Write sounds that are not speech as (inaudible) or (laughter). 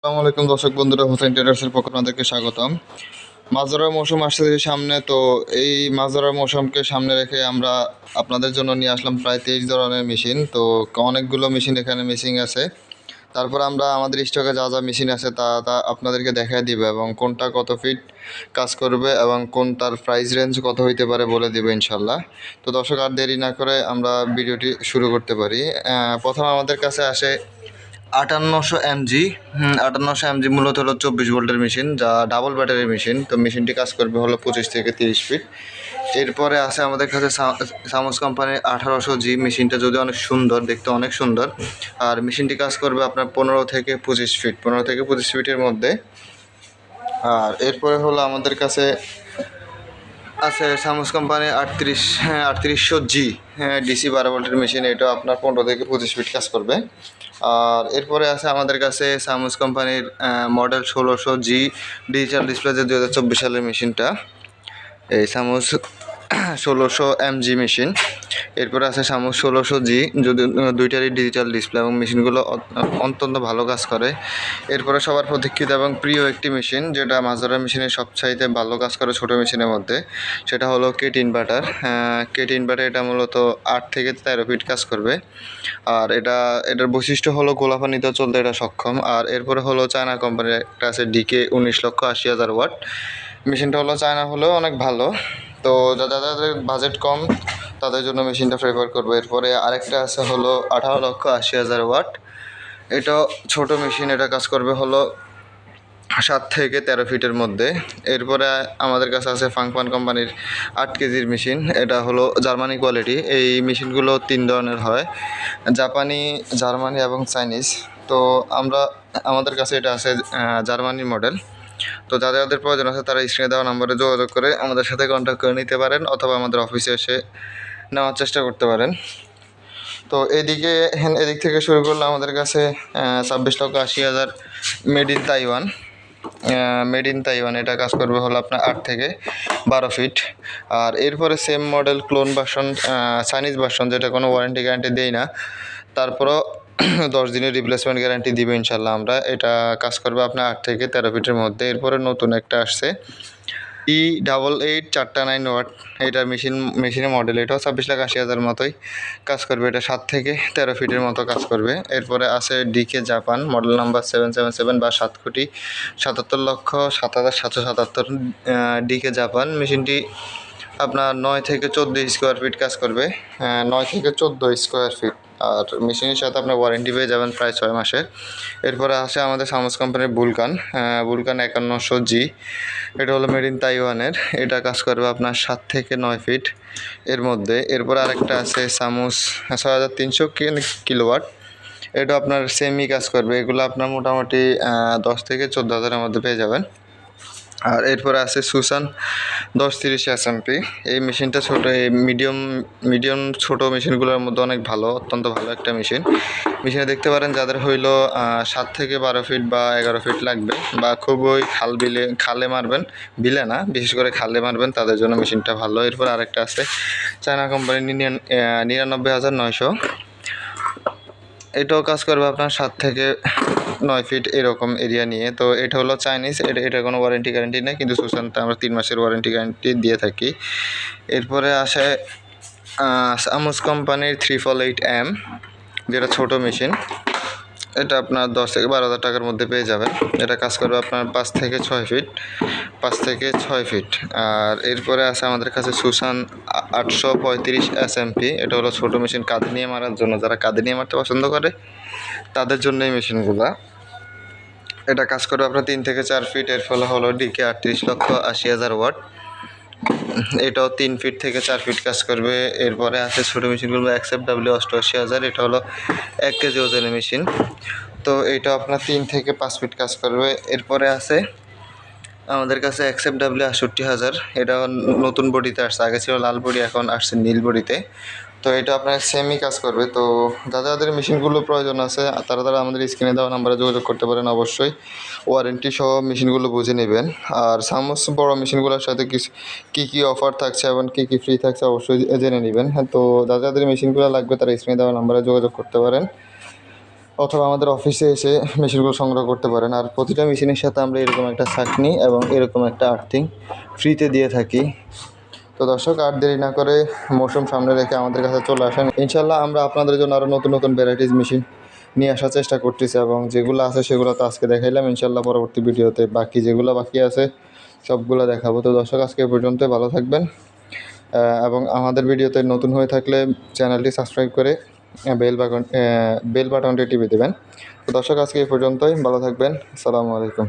আসসালামু আলাইকুম দর্শক বন্ধুরা, হোসেন ট্রেডার্সের পক্ষ আপনাদেরকে স্বাগতম। মাছ ধরার মৌসুম আসছে সামনে, তো এই মাছ ধরার মৌসুমকে সামনে রেখে আমরা আপনাদের জন্য নিয়ে আসলাম প্রায় তেইশ ধরনের মেশিন। তো অনেকগুলো মেশিন এখানে মিসিং আছে। তারপর আমরা আমাদের স্টকে যা যা মেশিন আছে তা তা আপনাদেরকে দেখাই দিব এবং কোনটা কত ফিট কাজ করবে এবং কোনটার প্রাইস রেঞ্জ কত হইতে পারে বলে দিব ইনশাল্লাহ। তো দর্শক, আর দেরি না করে আমরা ভিডিওটি শুরু করতে পারি। প্রথম আমাদের কাছে আসে আটান্নশো এমজি আটান্নশো এমজি মূলত হলো চব্বিশ ভোল্টের মেশিন, যা ডাবল ব্যাটারি মেশিন তো মেশিনটি কাজ করবে হলো পঁচিশ থেকে তিরিশ ফিট এরপরে আছে আমাদের কাছে সামস কোম্পানির আঠারোশো জি মেশিনটা, যদি অনেক সুন্দর, দেখতে অনেক সুন্দর। আর মেশিনটি কাজ করবে আপনার পনেরো থেকে পঁচিশ ফিট পনেরো থেকে পঁচিশ ফিটের মধ্যে। আর এরপরে হলো আমাদের কাছে আছে সামস কোম্পানি আটত্রিশ হ্যাঁ আটত্রিশশো জি হ্যাঁ ডিসি বারো ভোল্টের মেশিন এটা আপনার পনেরো থেকে পঁচিশ ফিট কাজ করবে। আর এরপরে আছে আমাদের কাছে সামুস কোম্পানির মডেল ষোলোশো জি ডিজিটাল ডিসপ্লে যে দু হাজার চব্বিশ সালের মেশিনটা এই সামস ষোলোশো জি মেশিন এরপরে আছে সামস ষোলোশো জি যদি দুইটারই ডিজিটাল ডিসপ্লে এবং মেশিনগুলো অত্যন্ত ভালো কাজ করে। এরপরে সবার প্রতীক্ষিত এবং প্রিয় একটি মেশিন যেটা মাজারা মেশিনের সবচাইতে ভালো কাজ করে ছোটো মেশিনের মধ্যে, সেটা হলো কেট ইনভার্টার কেট ইনভার্টার এটা মূলত আট থেকে তেরো ফিট কাজ করবে। আর এটা, এটার বৈশিষ্ট্য হলো গোলাপানিতেও চলতে এটা সক্ষম। আর এরপরে হলো চায়না কোম্পানির একটা আছে ডিকে উনিশ লক্ষ আশি হাজার ওয়াট। মেশিনটা হলো চায়না হলেও অনেক ভালো। তো যাদের বাজেট কম তাদের জন্য মেশিনটা প্রেফার করব। এরপরে আরেকটা আছে হলো আঠারো লক্ষ আশি হাজার ওয়াট এটা ছোট মেশিন এটা কাজ করবে হলো সাত থেকে তেরো ফিটের মধ্যে। এরপরে আমাদের কাছে আছে ফাংফান কোম্পানির আট কেজির মেশিন এটা হলো জার্মানি কোয়ালিটি এই মেশিনগুলো তিন ধরনের হয় জাপানি জার্মানি এবং চাইনিজ। তো আমরা আমাদের কাছে এটা আছে আহ, জার্মানি মডেল তো যাদের যাদের প্রয়োজন আছে তারা স্ক্রিনে দেওয়া নাম্বারে যোগাযোগ করে আমাদের সাথে কন্ট্যাক্ট করে নিতে পারেন অথবা আমাদের অফিসে এসে নেওয়ার চেষ্টা করতে পারেন। তো এদিকে হ্যাঁ, এদিক থেকে শুরু করলে আমাদের কাছে ছাব্বিশ লক্ষ আশি হাজার made in Taiwan made in Taiwan এটা কাজ করবে হলো আপনার আট থেকে বারো ফিট আর এরপরে same model clone version Chinese version যেটা কোনো ওয়ারেন্টি গ্যারান্টি দেই না। তারপরও (clears throat) দশ দিনের রিপ্লেসমেন্ট গ্যারান্টি দিবে ইনশাল্লাহ আমরা। এটা কাজ করবে আপনার আট থেকে তেরো ফিটের মধ্যে। এরপরে নতুন একটা আসছে। ই ডাবল এইট চারটা নাইন ওয়াট এটার মেশিন মেশিনের মডেল এটাও ছাব্বিশ লাখ আশি হাজার মতোই কাজ করবে। এটা সাত থেকে তেরো ফিটের মতো কাজ করবে। এরপরে আছে DK Japan model number seven seven seven বা সাত কোটি সাতাত্তর লক্ষ সাত হাজার সাতশো সাতাত্তর ডিকে জাপান মেশিনটি আপনার নয় থেকে চোদ্দ স্কোয়ার ফিট কাজ করবে। নয় থেকে চোদ্দ স্কোয়ার ফিট আর মেশিনের সাথে আপনার ওয়ারেন্টি পেয়ে যাবেন প্রায় ছয় মাসের। এরপরে আসে আমাদের সামস কোম্পানির বুলকান বুলকান একান্নশো জি এটা হলো মেড ইন তাইওয়ানের এটা কাজ করবে আপনার সাত থেকে নয় ফিট এর মধ্যে। এরপরে আরেকটা আছে সামুস ছয় হাজার তিনশো কিলোওয়াট। এটা আপনার সেমি কাজ করবে। এগুলো আপনার মোটামুটি দশ থেকে চোদ্দ হাজারের মধ্যে পেয়ে যাবেন। আর এরপরে আছে সুসান, দশ তিরিশ এসএমপি এই মেশিনটা ছোট, এই মিডিয়াম মিডিয়াম ছোট মেশিনগুলোর মধ্যে অনেক ভালো, অত্যন্ত ভালো একটা মেশিন। মেশিনে দেখতে পারেন যাদের হইল সাত থেকে বারো ফিট বা এগারো ফিট লাগবে বা খুবই খাল বিলে, খালে মারবেন, বিলে না, বিশেষ করে খালে মারবেন, তাদের জন্য মেশিনটা ভালো। এরপর আরেকটা আছে, চায়না কোম্পানি নিরানব্বই হাজার নয়শো। এটাও কাজ করবে আপনার সাত থেকে নয় ফিট এরকম এরিয়া নিয়ে। তো এটা হলো চাইনিজ এটা এটা কোনো ওয়ারেন্টি গ্যারেন্টি নেই, কিন্তু সুশান্ত আমরা তিন মাসের ওয়ারেন্টি গ্যারেন্টি দিয়ে থাকি। এরপরে আসে আমুস কোম্পানির থ্রি ফল এইট এম যেটা ছোটো মেশিন এটা আপনার দশ থেকে বারো হাজার টাকার মধ্যে পেয়ে যাবেন। এটা কাজ করবে আপনার পাঁচ থেকে ছয় ফিট। পাঁচ থেকে ছয় ফিট। আর এরপরে আছে আমাদের কাছে সুসান আটশো পঁয়ত্রিশ এস এমপি এটা হলো ছোটো মেশিন কাঁধে নিয়ে মারার জন্য। যারা কাঁধে নিয়ে মারতে পছন্দ করে, তাদের জন্য এই মেশিনগুলা। এটা কাজ করবে আপনার তিন থেকে চার ফিট। এর ফলে হলো ডিকে আটত্রিশ লক্ষ আশি হাজার ওয়াট। এটাও তিন ফিট থেকে চার ফিট কাজ করবে। এরপরে আছে ছোটো মেশিনগুলো অ্যাকসেপ্ট ডাব্লিউ অষ্টআশি হাজার এটা হলো এক কেজি ওজনের মেশিন তো এটা আপনার তিন থেকে পাঁচ ফিট কাজ করবে। এরপরে আছে আমাদের কাছে অ্যাকসেপ্ট ডাব্লিউ আটষট্টি হাজার। এটা নতুন বডিতে আসছে। আগে ছিল লাল বডি, এখন আসছে নীল বডিতে। তো এটা আপনার সেমই কাজ করবে। তো যাদের যাদের মেশিনগুলো প্রয়োজন আছে তারা তারা আমাদের স্ক্রিনে দেওয়া নাম্বারে যোগাযোগ করতে পারেন অবশ্যই। ওয়ারেন্টি সহ মেশিনগুলো বুঝে নেবেন। আর সমস্ত বড় মেশিনগুলোর সাথে কি- কী কী অফার থাকছে এবং কী কী ফ্রি থাকছে অবশ্যই জেনে নেবেন। হ্যাঁ তো যাদের যাদের মেশিনগুলো লাগবে, তারা স্ক্রিনে দেওয়া নাম্বারে যোগাযোগ করতে পারেন। অথবা আমাদের অফিসে এসে মেশিনগুলো সংগ্রহ করতে পারেন। আর প্রতিটা মেশিনের সাথে আমরা এরকম একটা ছাকনি এবং এরকম একটা আর্থিং ফ্রিতে দিয়ে থাকি। তো দর্শক, আর দেরি না করে মৌসুম সামনে রেখে আমাদের কাছে চলে আসেন। ইনশাল্লাহ আমরা আপনাদের জন্য আরও নতুন নতুন ভ্যারাইটিস মেশিন নিয়ে আসার চেষ্টা করতেছি এবং যেগুলো আছে সেগুলো তো আজকে দেখাইলাম। ইনশাল্লাহ পরবর্তী ভিডিওতে বাকি যেগুলো বাকি আছে সবগুলো দেখাবো। তো দর্শক, আজকে পর্যন্ত ভালো থাকবেন। এবং আমাদের ভিডিওতে নতুন হয়ে থাকলে চ্যানেলটি সাবস্ক্রাইব করে বেল বাটন বেল বাটনটি টিপে দেবেন। তো দর্শক, আজকে এই পর্যন্তই। ভালো থাকবেন। আসসালামু আলাইকুম।